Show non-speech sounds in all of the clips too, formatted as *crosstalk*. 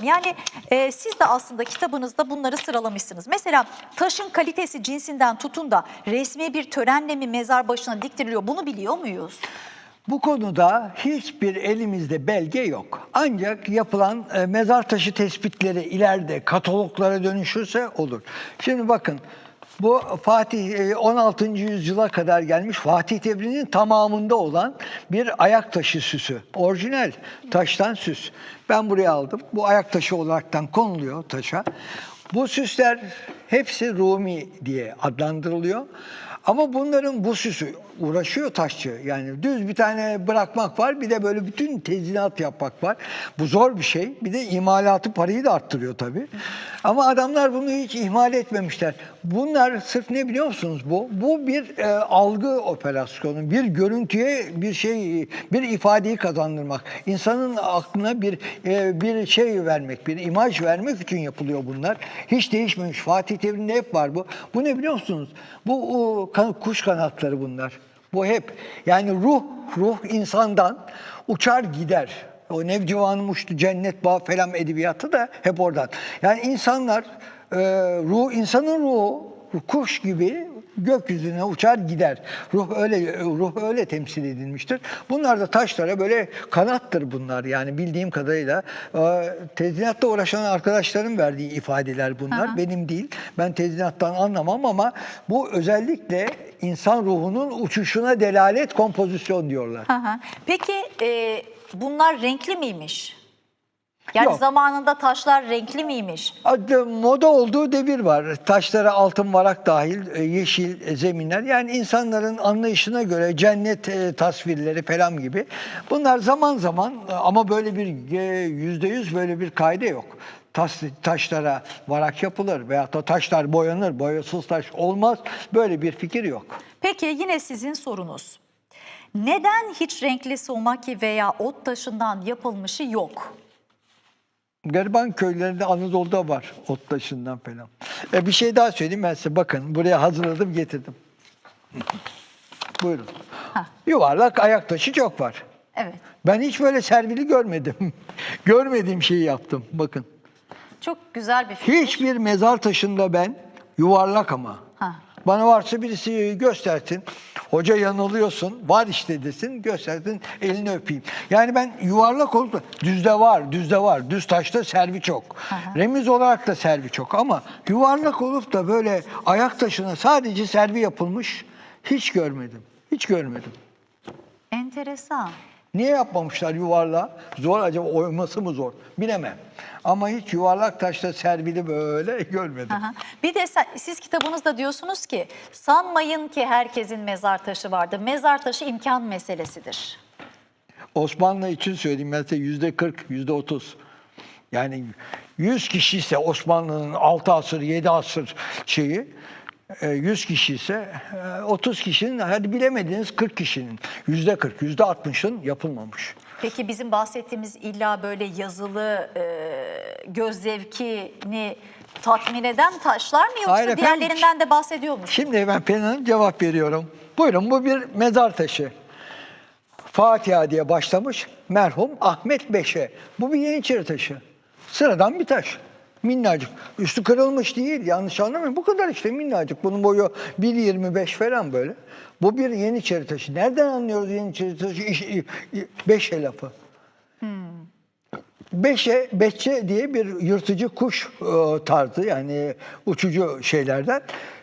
soracağım. Yani e, siz de aslında kitabınızda bunları sıralamışsınız. Mesela taşın kalitesi cinsinden tutun da resmi bir törenle mi mezar başına diktiriliyor bunu biliyor muyuz? Bu konuda hiçbir elimizde belge yok. Ancak yapılan e, mezar taşı tespitleri ileride kataloglara dönüşürse olur. Şimdi bakın bu Fatih e, 16. yüzyıla kadar gelmiş Fatih devrinin tamamında olan bir ayak taşı süsü. Orijinal taştan süs. Ben buraya aldım. Bu ayak taşı olaraktan konuluyor taşa. Bu süsler hepsi Rumi diye adlandırılıyor. Ama bunların bu süsü uğraşıyor taşçı. Yani düz bir tane bırakmak var bir de böyle bütün tezinat yapmak var. Bu zor bir şey. Bir de imalatı parayı da arttırıyor tabii. Ama adamlar bunu hiç ihmal etmemişler. Bunlar sırf ne biliyor musunuz bu? Bu bir e, algı operasyonu. Bir görüntüye bir şey, bir ifadeyi kazandırmak. İnsanın aklına bir e, bir şey vermek, bir imaj vermek için yapılıyor bunlar. Hiç değişmemiş. Fatih devrinde hep var bu. Bu ne biliyor musunuz? Bu o, kan- kuş kanatları bunlar. Bu hep yani ruh ruh insandan uçar gider. O Nevcivan'ın uçtu cennet bağ falan edebiyatı da hep oradan. Yani insanlar e, ruh insanın ruhu kuş gibi gökyüzüne uçar gider. Ruh öyle ruh öyle temsil edilmiştir. Bunlar da taşlara böyle kanattır bunlar yani bildiğim kadarıyla. E, tezinatta uğraşan arkadaşların verdiği ifadeler bunlar. Aha. Benim değil. Ben tezinattan anlamam ama bu özellikle insan ruhunun uçuşuna delalet kompozisyon diyorlar. Hı. Peki e, bunlar renkli miymiş? Yani Yok. zamanında taşlar renkli miymiş? Moda olduğu devir var. Taşlara altın varak dahil, e, yeşil e, zeminler. Yani insanların anlayışına göre cennet e, tasvirleri falan gibi. Bunlar zaman zaman ama böyle bir yüzde yüz böyle bir kaide yok. Taş, taşlara varak yapılır veyahut da taşlar boyanır, boyasız taş olmaz. Böyle bir fikir yok. Peki yine sizin sorunuz. Neden hiç renkli somaki veya ot taşından yapılmışı yok? Gariban köylerinde Anadolu'da var ot taşından falan. E bir şey daha söyleyeyim ben size. Bakın buraya hazırladım getirdim. *laughs* Buyurun. Hah. Yuvarlak ayak taşı çok var. Evet. Ben hiç böyle servili görmedim. *laughs* Görmediğim şeyi yaptım. Bakın. Çok güzel bir fikir. Hiçbir mezar taşında ben yuvarlak ama. Bana varsa birisi göstersin. Hoca yanılıyorsun. Var işte desin. Göstersin. Elini öpeyim. Yani ben yuvarlak olup da düzde var, düzde var. Düz taşta servi çok. Aha. Remiz olarak da servi çok ama yuvarlak olup da böyle ayak taşına sadece servi yapılmış hiç görmedim. Hiç görmedim. Enteresan. Niye yapmamışlar yuvarlağı? Zor acaba oyması mı zor? Bilemem. Ama hiç yuvarlak taşta servili böyle *laughs* görmedim. Aha. Bir de siz kitabınızda diyorsunuz ki sanmayın ki herkesin mezar taşı vardır. Mezar taşı imkan meselesidir. Osmanlı için söyleyeyim size yüzde 40, yüzde 30. Yani 100 kişi ise Osmanlı'nın 6 asır, 7 asır şeyi, 100 kişi ise e, 30 kişinin, hadi bilemediniz 40 kişinin, yüzde 40, yüzde 60'ın yapılmamış. Peki bizim bahsettiğimiz illa böyle yazılı e, göz zevkini tatmin eden taşlar mı yoksa Hayır efendim. diğerlerinden de bahsediyor musunuz? Şimdi ben Pena'nın cevap veriyorum. Buyurun bu bir mezar taşı. Fatiha diye başlamış merhum Ahmet Beşe. Bu bir Yeniçeri taşı. Sıradan bir taş. Minnacık. Üstü kırılmış değil yanlış anlamayın. Bu kadar işte minnacık. Bunun boyu 1.25 falan böyle. Bu bir Yeniçeri taşı. Nereden anlıyoruz Yeniçeri taşı? Beşe lafı. Beşe, beçe diye bir yırtıcı kuş e, tarzı yani uçucu şeylerden.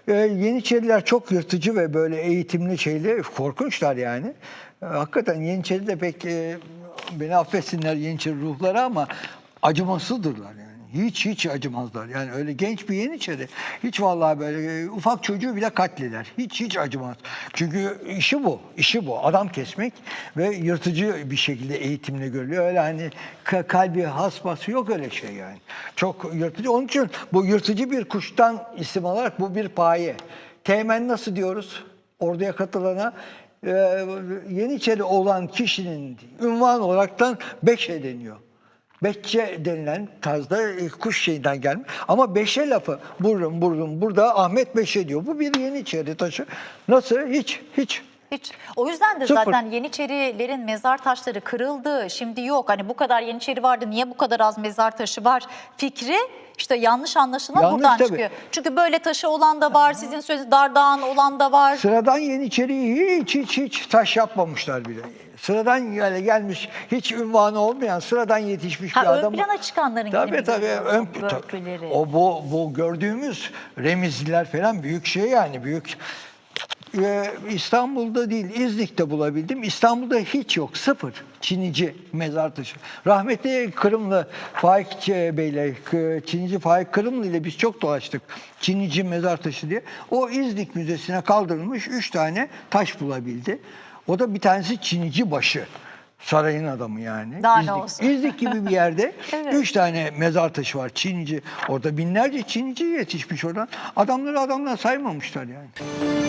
E, Yeniçeriler çok yırtıcı ve böyle eğitimli şeyli, korkunçlar yani. E, hakikaten Yeniçeri de pek, e, beni affetsinler Yeniçeri ruhları ama acımasızdırlar yani. Hiç hiç acımazlar. Yani öyle genç bir Yeniçeri hiç vallahi böyle e, ufak çocuğu bile katleder. Hiç hiç acımaz. Çünkü işi bu. işi bu. Adam kesmek ve yırtıcı bir şekilde eğitimle görülüyor. Öyle hani ka- kalbi hasbası yok öyle şey yani. Çok yırtıcı. Onun için bu yırtıcı bir kuştan isim alarak bu bir paye. Teğmen nasıl diyoruz? Orduya katılana e, Yeniçeri olan kişinin ünvan olaraktan beşe deniyor. Bekçe denilen tarzda e, kuş şeyinden gelmiş. Ama Beşe lafı burdum burdum burada Ahmet Beşe diyor. Bu bir Yeniçeri taşı. Nasıl? Hiç hiç Hiç. O yüzden de Sıfır. zaten Yeniçerilerin mezar taşları kırıldı. Şimdi yok. Hani bu kadar Yeniçeri vardı. Niye bu kadar az mezar taşı var? Fikri işte yanlış anlaşılan Yanlış buradan tabii. çıkıyor. Çünkü böyle taşı olan da var. Sizin söylediğiniz dardağın olan da var. Sıradan Yeniçeri'yi hiç hiç hiç taş yapmamışlar bile. Sıradan yani gelmiş hiç ünvanı olmayan sıradan yetişmiş Ha, bir ön adam. plana çıkanların Tabii tabii. Ön, o börtüleri. o bu, bu gördüğümüz remizliler falan büyük şey yani büyük. Ee, İstanbul'da değil İznik'te bulabildim. İstanbul'da hiç yok. Sıfır. Çinici mezar taşı. Rahmetli Kırımlı Faik Bey'le Çinici Faik Kırımlı ile biz çok dolaştık. Çinici mezar taşı diye. O İznik Müzesi'ne kaldırılmış üç tane taş bulabildi. O da bir tanesi Çinici başı. Sarayın adamı yani. Daha İznik, olsun? İznik gibi bir yerde *laughs* Evet. üç tane mezar taşı var. Çinici. Orada binlerce Çinici yetişmiş oradan. Adamları adamlar saymamışlar yani.